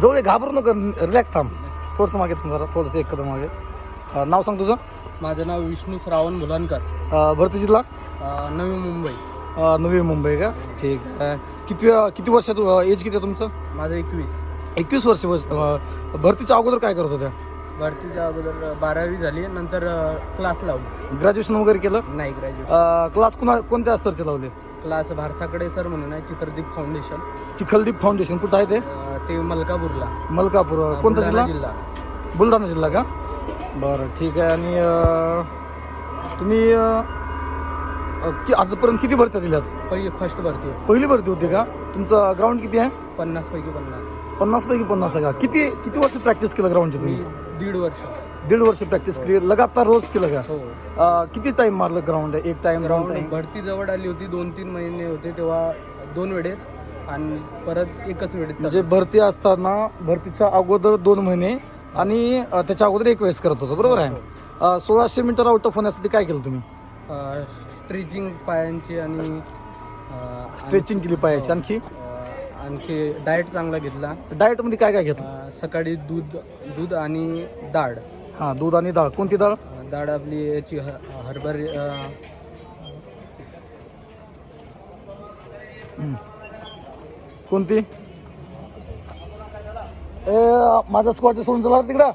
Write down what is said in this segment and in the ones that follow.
जवळ घाबरू नका रिलॅक्स थांब. थोडंसं मागे थांब जरा थोडंसं एक कदम मागे. अं, नाव सांग तुझं. माझं नाव विष्णू श्रावण भुलानकर अं, भरती जिल्हा अं, नवी मुंबई. अं, नवी मुंबई का? ठीक आहे. किती किती वर्षात एज किती आहे तुमचं? माझं एकवीस. एकवीस वर्ष अं, भरतीच्या अगोदर काय करत होत्या? भरतीच्या अगोदर बारावी झाली नंतर क्लास लावली. ग्रॅज्युएशन वगैरे केलं? नाही ग्रॅज्युएट क्लास कुणा कोणत्या सरचे लावले? क्लास भारसाकडे सर म्हणून आहे चित्रदीप फाउंडेशन चिखलदीप फाउंडेशन कुठं आहे ते? अं, ते मलकापूरला. मलकापूर कोणता बुलढाणा जिल्हा? जिल्हा. बुलढाणा जिल्हा का? बरं ठीक आहे. आणि अं, तुम्ही अं, कि आजपर्यंत किती भरत्या दिल्यात पहिली फर्स्ट भरती होती. पहिली भरती होती का? तुमचं ग्राउंड किती आहे? पन्नास पैकी पन्नास. पन्नास पैकी पन्नास आहे का? किती किती वर्ष प्रॅक्टिस केलं ग्राउंडची मी तुम्ही? दीड वर्ष. दीड वर्ष प्रॅक्टिस केली. लगातार रोज केलं का? हो. अं, किती टाइम मारलं ग्राउंड एक टाइम ग्राउंड ग्राउंड भरती जवळ आली होती दोन तीन महिने होते तेव्हा दोन वेळेस. आणि परत एकच वेळेस म्हणजे भरती असताना भरतीच्या अगोदर दोन महिने आणि अं, त्याच्या अगोदर एक वेळेस करत होतो. बरोबर आहे? अं, सोळाशे मीटर आउट ऑफ होण्यासाठी काय केलं तुम्ही? स्ट्रेचिंग पायांची आणि अं, स्ट्रेचिंग केली पायाची. आणखी? अं, आणखी डाएट चांगला घेतला. डाएटमध्ये काय काय घेतलं? अं, सकाळी दूध दूध आणि डाळ. हा दूध आणि डाळ. कोणती डाळ? अं, डाळ आपली याची ह- हरभरे अं. कोणती? ए माझा स्कॉट सोडून चला तिकडं.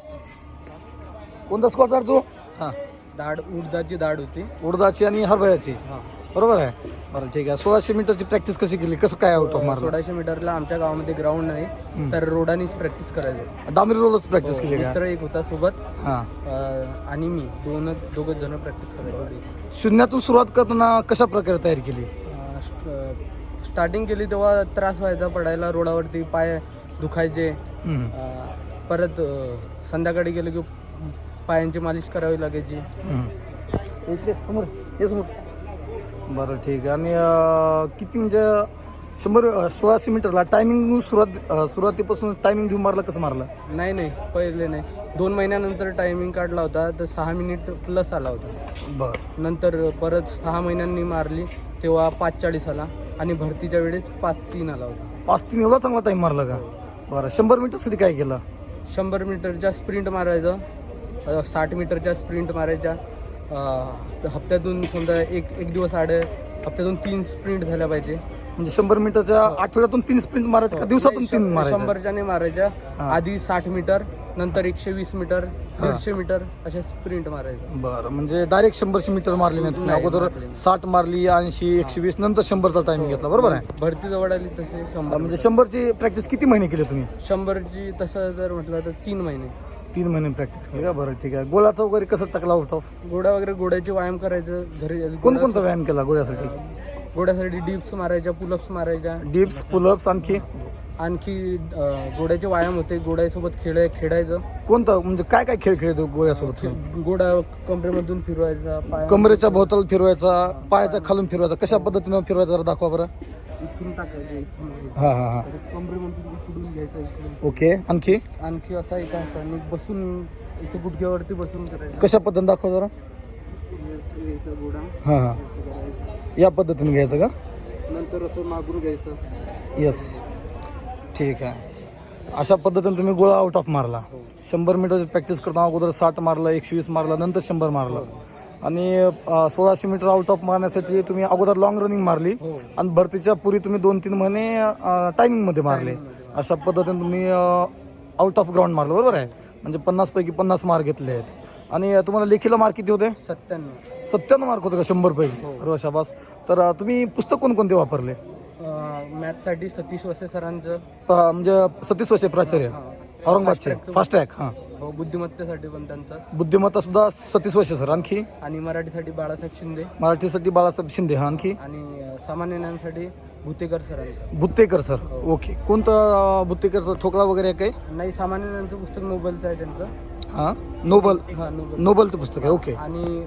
कोणता आहे तू? हा. डाळ उडदाची डाळ होती. उडदाची आणि हरभऱ्याची? हा. बरोबर आहे. बरं ठीक आहे. सोळाशे मीटरची प्रॅक्टिस कशी केली? कसं काय आउट मारलं? सोळाशे मीटरला आमच्या गावामध्ये ग्राउंड नाही. तर रोडानीच प्रॅक्टिस करायचो. डांबरी रोलच प्रॅक्टिस केली का? मित्र एक होता सोबत. हा. अं, आणि मी दोन दोघच जण प्रॅक्टिस करायचो शून्यातून सुरुवात करताना कशा प्रकारे तयारी केली? अं, स्ट- स्टार्टिंग केली तेव्हा त्रास व्हायचा पडायला रोडावरती पाय दुखायचे. हम्म. अं, परत अं, संध्याकाळी गेलं की पायांची मालिश करावी लागायची. इकडे समोर ये समोर. बरं ठीक आहे. आणि अं, किती म्हणजे शंभर अं, सोळाशे मीटरला टायमिंग सुरुवात अं, सुरुवातीपासून टायमिंग घेऊन मारलं कसं मारलं? नाही नाही पहिले नाही. दोन महिन्यानंतर टायमिंग काढला होता तर सहा मिनिट प्लस आला होता. बरं. नंतर परत सहा महिन्यांनी मारली तेव्हा पाच चाळीस आला आणि भरतीच्या वेळेस पाच तीन आला होता. पाच तीन एवढा चांगला टाईम मारला का? बरं शंभर मीटरसाठी काय केलं? शंभर मीटरच्या स्प्रिंट मारायचं साठ मीटरच्या स्प्रिंट मारायच्या. हप्त्यातून समजा एक एक दिवस आड हप्त्यातून तीन स्प्रिंट झाल्या पाहिजे. म्हणजे शंभर मीटरच्या आठवड्यातून तीन स्प्रिंट मारायचे का? दिवसातून नाही, तीन मारायचे शंभरच्या मारायच्या. हा. आधी साठ मीटर नंतर एकशे वीस मीटर हा. दीडशे मीटर अशा स्प्रिंट मारायच्या. बरं म्हणजे डायरेक्ट शंभरशे मीटर मारली नाही तुम्ही. नाही, अगोदर मारली नाही. साठ मारली ऐंशी एकशे वीस नंतर शंभरचा टायमिंग घेतला. बरोबर आहे? भरती जवळ आली तसे शंभर म्हणजे शंभरची प्रॅक्टिस किती महिने केली तुम्ही? शंभरची तसं जर म्हटलं तर तीन महिने. तीन महिने प्रॅक्टिस केली. का बरं? ठीक आहे. गोळाचा वगैरे कसं टाकला आउट ऑफ गोडा वगैरे गोड्याचे व्यायाम करायचं घरी कोणकोणता व्यायाम केला गोळ्यासाठी? अ, गोड्यासाठी डिप्स मारायच्या पुलअप्स मारायच्या. डिप्स पुलअप्स आणखी? आणखी अ, गोड्याचे व्यायाम होते. गोड्यासोबत खेळ खेळायचं. कोणतं म्हणजे काय काय खेळ खेळतो गोळ्यासोबत? खे- गोडा कमरेमधून फिरवायचा कमरेच्या भोवताल फिरवायचा पायाच्या खालून फिरवायचा. कशा पद्धतीनं फिरवायचा जरा दाखवा बरं. इथून टाकायचं इथून घ्यायचं. हा हा हा. परत कमरेमधून इकडून घ्यायचं इकडून. ओके आणखी? आणखी असा एका हाताने बसून इथे गुडघ्यावरती बसून करायचं. कशा पद्धतीने दाखवा जरा? असं घ्यायचा गोडा. हां हां. असं करायचं. या पद्धतीने घ्यायचं का? नंतर असं मागून घ्यायचं. येस ठीक आहे. अशा पद्धतीने तुम्ही गोळा आउट ऑफ मारला. हो. शंभर मीटरची प्रॅक्टिस करताना अगोदर साठ मारलं एकशे वीस मारलं नंतर शंभर मारलं. आणि सोळाशे मीटर आउट ऑफ मारण्यासाठी तुम्ही अगोदर लॉंग रनिंग मारली. हो. आणि भरतीच्या पूर्वी तुम्ही दोन तीन महिने टायमिंगमध्ये मारले. अशा पद्धतीने तुम्ही आउट ऑफ ग्राउंड मारलं. बरोबर आहे? म्हणजे पन्नास पैकी पन्नास मार्क घेतले आहेत. आणि तुम्हाला लेखीला मार्क किती होते? सत्त्याण्णव. सत्त्याण्णव मार्क होते का? शंभर पैकी. हो. शाबास. तर तुम्ही पुस्तक कोणकोणते वापरले? मॅथ्ससाठी सतीश वसे सरांचं. म्हणजे सतीश वर्षे प्राचार्य. औरंगाबादचे. फास्ट ट्रॅक हां. हो, बुद्धिमत्तेसाठी पण त्यांचा. बुद्धिमत्ता सुद्धा सतीश वर्षे सर आणखी? आणि मराठीसाठी बाळासाहेब शिंदे. मराठीसाठी बाळासाहेब शिंदे हा आणखी? आणि अ, सामान्य ज्ञानासाठी भुतेकर सरांचा सर हो. ओके. कोणतं अं, बुत्तेकर सर? ठोकळा वगैरे आहे काही? नाही सामान्य ज्ञानाचं पुस्तक नोबलचं आहे त्यांचं. हां? नोबल? हा नोबल. नोबलचं पुस्तक आहे ओके. आणि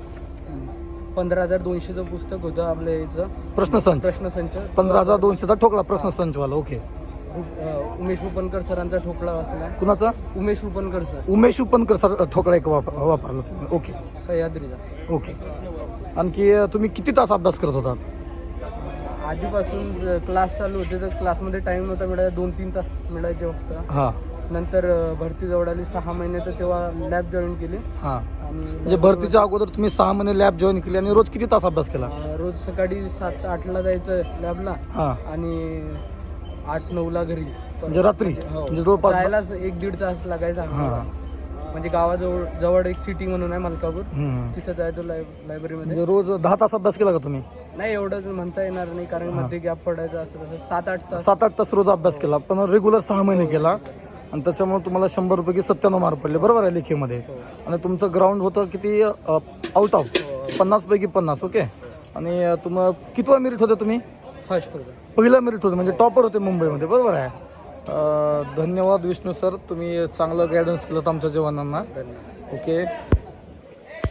पंधरा हजार दोनशेचं पुस्तक होतं आपल्या याचं प्रश्नसंच. प्रश्नसंच. पंधरा हजार दोनशेचा ठोकळा प्रश्न संचवाला ओके. उमेश रुपनकर सरांचा ठोकळा वाचला. कुणाचा? उमेश रुपनकर सर. उमेश उपनकर सर ठोकळा एक वाप- वापरला तुम्ही. ओके. सह्याद्रीचा. ओके. आणखी अं, तुम्ही किती तास अभ्यास करत होता? आधीपासून क्लास चालू होते तर क्लासमध्ये टाइम नव्हता मिळायचा दोन तीन तास मिळायचे फक्त. हां. नंतर अं, भरती जवळ आली सहा महिने तर तेव्हा लॅब जॉईन केली. हां. आणि म्हणजे भरतीच्या अगोदर तुम्ही सहा महिने लॅब जॉईन केली आणि रोज किती तास अभ्यास केला? अं, रोज सकाळी सात आठला जायचं लॅबला हां. आणि आठ नऊला घरी. म्हणजे रात्री? हो. म्हणजे जवळपास जायलाच एक दीड तास लागायचा हां. म्हणजे गावाजवळ जवळ एक सिटी म्हणून आहे मलकापूर. हम्म. तिथं जायचो लाय लायब्ररीमध्ये म्हणजे रोज दहा तास अभ्यास केला का तुम्ही? नाही एवढं म्हणता येणार नाही कारण मध्ये गॅप पडायचा असं तसं. सात आठ तास. सात आठ तास रोज अभ्यास केला. पण रेग्युलर सहा महिने केला. आणि त्याच्यामुळे तुम्हाला शंभर रुपये की सत्त्याण्णव मार्क पडले. बरोबर आहे लेखीमध्ये. हो. आणि तुमचं ग्राउंड होतं किती आउट ऑफ पन्नास पैकी पन्नास ओके आणि अ, तुम्हाला कितवा मेरिट होते तुम्ही? फर्स्ट होतं पहिला मेरिट होते म्हणजे टॉपर होते मुंबईमध्ये बरोबर आहे? अ, धन्यवाद विष्णू सर तुम्ही चांगलं गायडन्स केलं आमच्या जवानांना. धन्यवाद. ओके